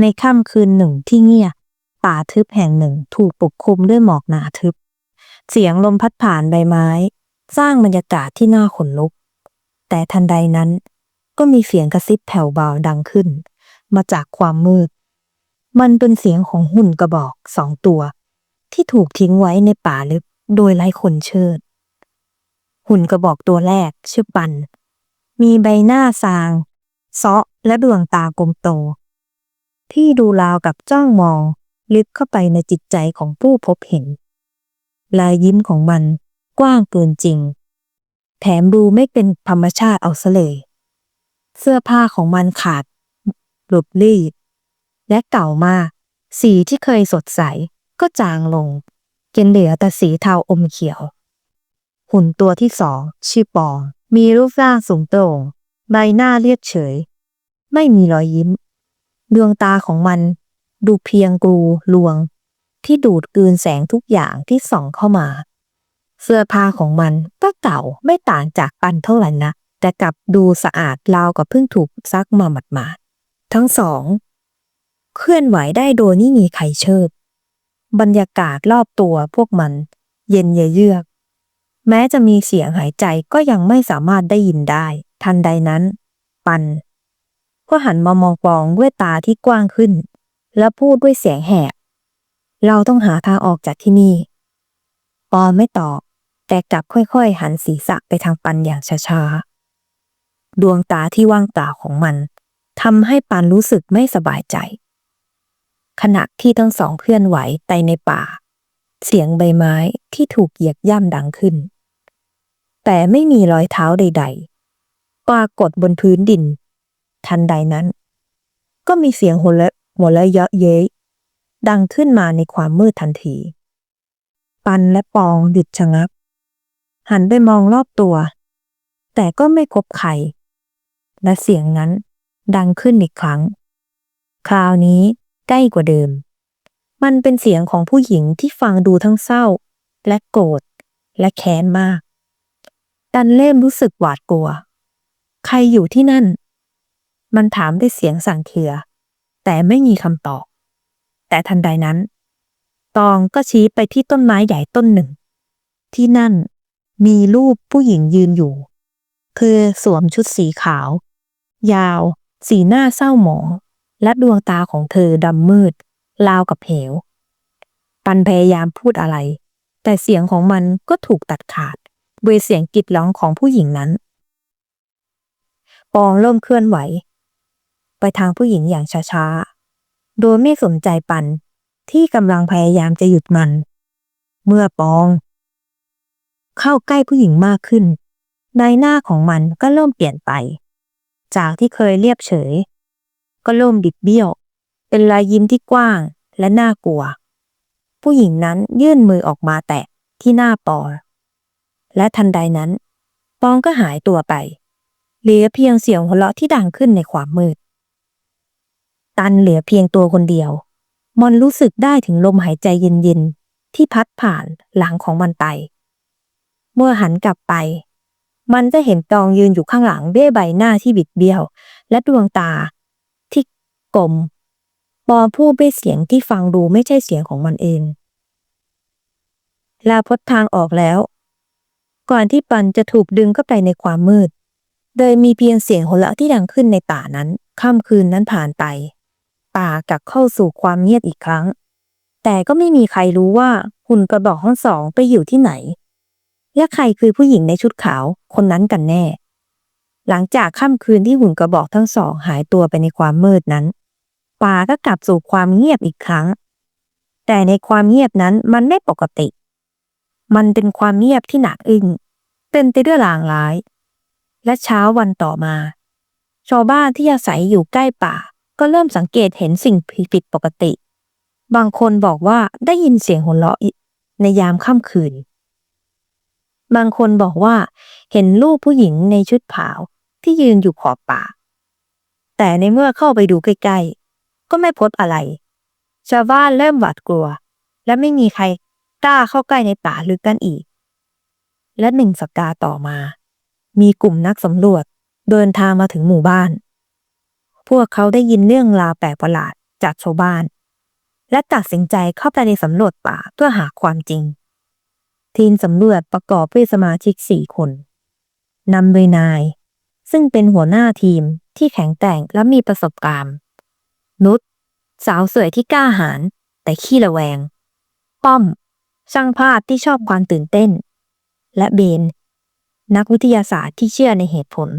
ในค่ำคืนหนึ่งที่เงียบป่าทึบแห่งหนึ่งถูกปกคลุมด้วยหมอกหนาทึบ เสียงลมพัดผ่านใบไม้ สร้างบรรยากาศที่น่าขนลุก แต่ทันใดนั้น ก็มีเสียงกระซิบแผ่วเบาดังขึ้น มาจากความมืด มันเป็นเสียงของหุ่นกระบอกสองตัว ที่ถูกทิ้งไว้ในป่าลึกโดยไร้คนเชิด หุ่นกระบอกตัวแรกชื่อปัน มีใบหน้าซาง เซาะและดวงตากลมโต ที่ดูราวกับจ้องมอง ลึกเข้าไปในจิตใจของผู้พบเห็นรายยิ้มของมันกว้างเกินจริง แถมดูไม่เป็นธรรมชาติเอาซะเลยเสื้อผ้าของมันขาดหลุดรีดและเก่ามาก สีที่เคยสดใสก็จางลงจนเหลือแต่สีเทาอมเขียว หุ่นตัวที่สองชื่อปอง มีรูปร่างสูงโปร่งใบหน้าเรียบเฉย ไม่มีรอยยิ้ม ดวงตาของมัน ดูเพียงกรูลวง ที่ดูดกลืนแสงทุกอย่างที่ส่องเข้ามา เสื้อผ้าของมันก็เก่าไม่ต่างจากปันเท่าไหร่นะแต่กลับดูสะอาดราวกับเพิ่งถูกซักมาหมาดๆทั้งสอง เคลื่อนไหวได้โดยไม่มีใครเชิด บรรยากาศรอบตัวพวกมัน เย็นเยือก แม้จะมีเสียงหายใจก็ยังไม่สามารถได้ยินได้ ทันใดนั้น ปัน ก็หันมามองปองด้วยตาที่กว้างขึ้น และพูดด้วยเสียงแหบ เราต้องหาทางออกจากที่นี่ ปอนไม่ตอบ แต่กลับค่อยๆ หันศีรษะไปทางปันอย่างช้าๆ ดวงตาที่ว่างเปล่าของมันทำให้ปันรู้สึกไม่สบายใจ ขณะที่ทั้งสองเคลื่อนไหวไปในป่า เสียงใบไม้ที่ถูกเหยียบย่ำดังขึ้น แต่ไม่มีรอยเท้าใด ๆ ปรากฏบนพื้นดิน ทันใดนั้น ก็มีเสียงหัวเราะหัวเราะเยาะเย้ยดังขึ้นมาในความมืดทันที ปันและปองหยุดชะงัก หันไปมองรอบตัว แต่ก็ไม่พบใคร และเสียงนั้นดังขึ้นอีกครั้ง คราวนี้ใกล้กว่าเดิม มันเป็นเสียงของผู้หญิงที่ฟังดูทั้งเศร้า และโกรธและแค้นมาก ดันเล่มรู้สึกหวาดกลัว ใครอยู่ที่นั่น มันถามด้วยเสียงสั่นเคือแต่ไม่มีคำตอบ แต่ทันใดนั้น ตองก็ชี้ไปที่ต้นไม้ใหญ่ต้นหนึ่ง ที่นั่นมีรูปผู้หญิงยืนอยู่ เธอสวมชุดสีขาว ยาว สีหน้าเศร้าหมอง และดวงตาของเธอดำมืด ราวกับเหว ปันพยายามพูดอะไร แต่เสียงของมันก็ถูกตัดขาดด้วยเสียงกรีดร้องของผู้หญิงนั้นปองเริ่มเคลื่อนไหว ไปทางผู้หญิงอย่างช้าๆ โดยไม่สนใจปัน ที่กำลังพยายามจะหยุดมัน เมื่อปอง เข้าใกล้ผู้หญิงมากขึ้น ใบหน้าของมันก็เริ่มเปลี่ยนไป จากที่เคยเรียบเฉย ก็เริ่มบิดเบี้ยว เป็นรอยยิ้มที่กว้างและน่ากลัว ผู้หญิงนั้นยื่นมือออกมาแตะที่หน้าปอ และทันใดนั้น ปองก็หายตัวไป เหลือเพียงเสียงหัวเราะที่ดังขึ้นในความมืด ตันเหลือเพียงตัวคนเดียวมันรู้สึกได้ถึงลมหายใจเย็นๆ ที่พัดผ่านหลังของมันไป เมื่อหันกลับไป มันจะเห็นตองยืนอยู่ข้างหลังด้ใบหน้าที่บิดเบี้ยว และดวงตา ที่กลมปอพูดด้วยเสียงที่ฟังดูไม่ใช่เสียงของมันเอง ลาพดทางออกแล้ว ก่อนที่ปันจะถูกดึงเข้าไปในความมืด โดยมีเพียงเสียงหัวเราะที่ดังขึ้นในป่านั้น ค่ำคืนนั้นผ่านไป ป่ากลับเข้าสู่ความเงียบอีกครั้ง แต่ก็ไม่มีใครรู้ว่าหุ่นกระบอกทั้งสองไปอยู่ที่ไหน และใครคือผู้หญิงในชุดขาวคนนั้นกันแน่ หลังจากค่ำคืนที่หุ่นกระบอกทั้งสองหายตัวไปในความมืดนั้น ป่าก็กลับสู่ความเงียบอีกครั้ง แต่ในความเงียบนั้นมันไม่ปกติ มันเป็นความเงียบที่หนักอึ้งเต็มไปด้วยลางร้าย และเช้าวันต่อมา ชาวบ้านที่อาศัยอยู่ใกล้ป่า ก็เริ่มสังเกตเห็นสิ่งผิดปกติ บางคนบอกว่าได้ยินเสียงหัวเราะในยามค่ำคืน บางคนบอกว่าเห็นรูปผู้หญิงในชุดขาวที่ยืนอยู่ขอบป่า แต่ในเมื่อเข้าไปดูใกล้ๆ ก็ไม่พบอะไร ชาวบ้านเริ่มหวาดกลัว และไม่มีใครกล้าเข้าใกล้ในป่าลึกกันอีก และหนึ่งสัปดาห์ต่อมา มีกลุ่มนักสำรวจเดินทางมาถึงหมู่บ้าน พวกเขาได้ยินเรื่องราวแปลกประหลาดจากชาวบ้าน และตัดสินใจเข้าไปในสำรวจป่าเพื่อหาความจริง ทีมสำรวจประกอบด้วยสมาชิกสี่คนนำโดยนาย ซึ่งเป็นหัวหน้าทีมที่แข็งแกร่งและมีประสบการณ์นุชสาวสวยที่กล้าหาญแต่ขี้ระแวง ป้อม ช่างภาพที่ชอบความตื่นเต้น และเบน นักวิทยาศาสตร์ที่เชื่อในเหตุผล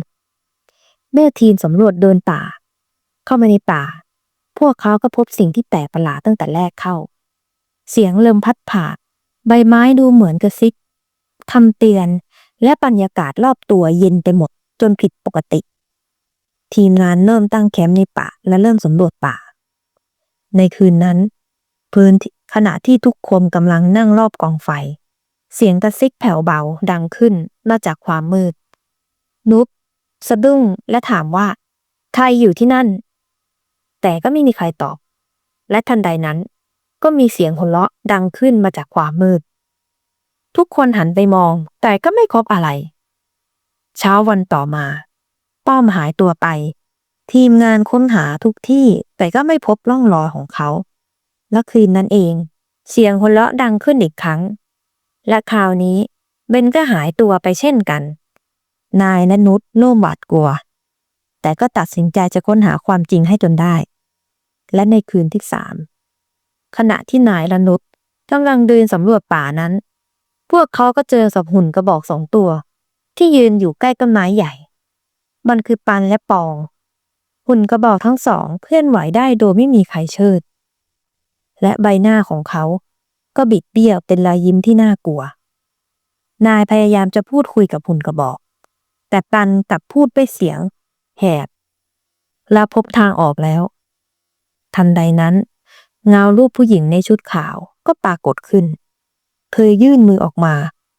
เมื่อทีมสำรวจเดินป่า เข้ามาในป่า พวกเขาก็พบสิ่งที่แปลกประหลาดตั้งแต่แรกเข้า เสียงลมพัดผ่า ใบไม้ดูเหมือนกระซิกทำเตือน และบรรยากาศรอบตัวเย็นไปหมดจนผิดปกติ ทีมงานเริ่มตั้งแคมป์ในป่าและเริ่มสำรวจป่า ในคืนนั้น พื้นขณะที่ทุกคนกำลังนั่งรอบกองไฟ เสียงกระซิกแผ่วเบาดังขึ้นมาจากความมืด นุบสะดุ้งและถามว่า ใครอยู่ที่นั่น แต่ก็ไม่มีใครตอบ และทันใดนั้น ก็มีเสียงหัวเราะดังขึ้นมาจากความมืด ทุกคนหันไปมอง แต่ก็ไม่พบอะไร เช้าวันต่อมา ป้อมหายตัวไป ทีมงานค้นหาทุกที่แต่ก็ไม่พบร่องรอยของเขา และคืนนั้นเอง เสียงหัวเราะดังขึ้นอีกครั้ง และคราวนี้เบนก็หายตัวไปเช่นกัน นายและนุชโล่มหวาดกลัว แต่ก็ตัดสินใจจะค้นหาความจริงให้จนได้ และในคืนที่สามขณะที่นายและนุชกำลังเดินสำรวจป่านั้น พวกเขาก็เจอสับหุ่นกระบอกสองตัว ที่ยืนอยู่ใกล้ต้นไม้ใหญ่ มันคือปันและปอง หุ่นกระบอกทั้งสองเคลื่อนไหวได้โดยไม่มีใครเชิด และใบหน้าของเขาก็บิดเบี้ยวเป็นรอยยิ้มที่น่ากลัว นายพยายามจะพูดคุยกับหุ่นกระบอก แต่ปันกลับพูดด้วยเสียง แหบและพบทางออกแล้ว ทันใดนั้น เงารูปผู้หญิงในชุดขาวก็ปรากฏขึ้น เธอยื่นมือออกมา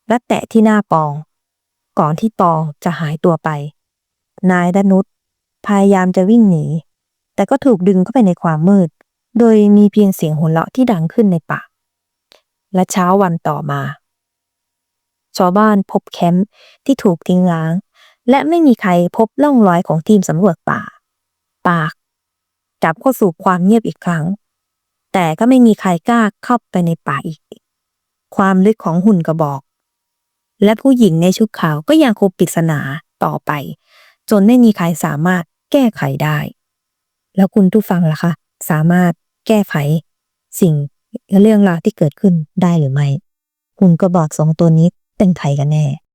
และแตะที่หน้าปอง ก่อนที่ปองจะหายตัวไป นายดนุชพยายามจะวิ่งหนี แต่ก็ถูกดึงเข้าไปในความมืด โดยมีเพียงเสียงหัวเราะที่ดังขึ้นในป่า และเช้าวันต่อมา ชาวบ้านพบแคมป์ที่ถูกทิ้งร้าง และไม่มีใครพบร่องรอยของทีมสำรวจป่า ปาก กลับเข้าสู่ความเงียบอีกครั้ง แต่ก็ไม่มีใครกล้าเข้าไปในป่าอีก ความลึกของหุ่นกระบอก และผู้หญิงในชุดขาวก็ยังคงปริศนาต่อไป จนไม่มีใครสามารถแก้ไขได้ แล้วคุณผู้ฟังล่ะคะ สามารถแก้ไขสิ่งเรื่องราวที่เกิดขึ้นได้หรือไม่หุ่นกระบอกสองตัวนี้เป็นใครกันแน่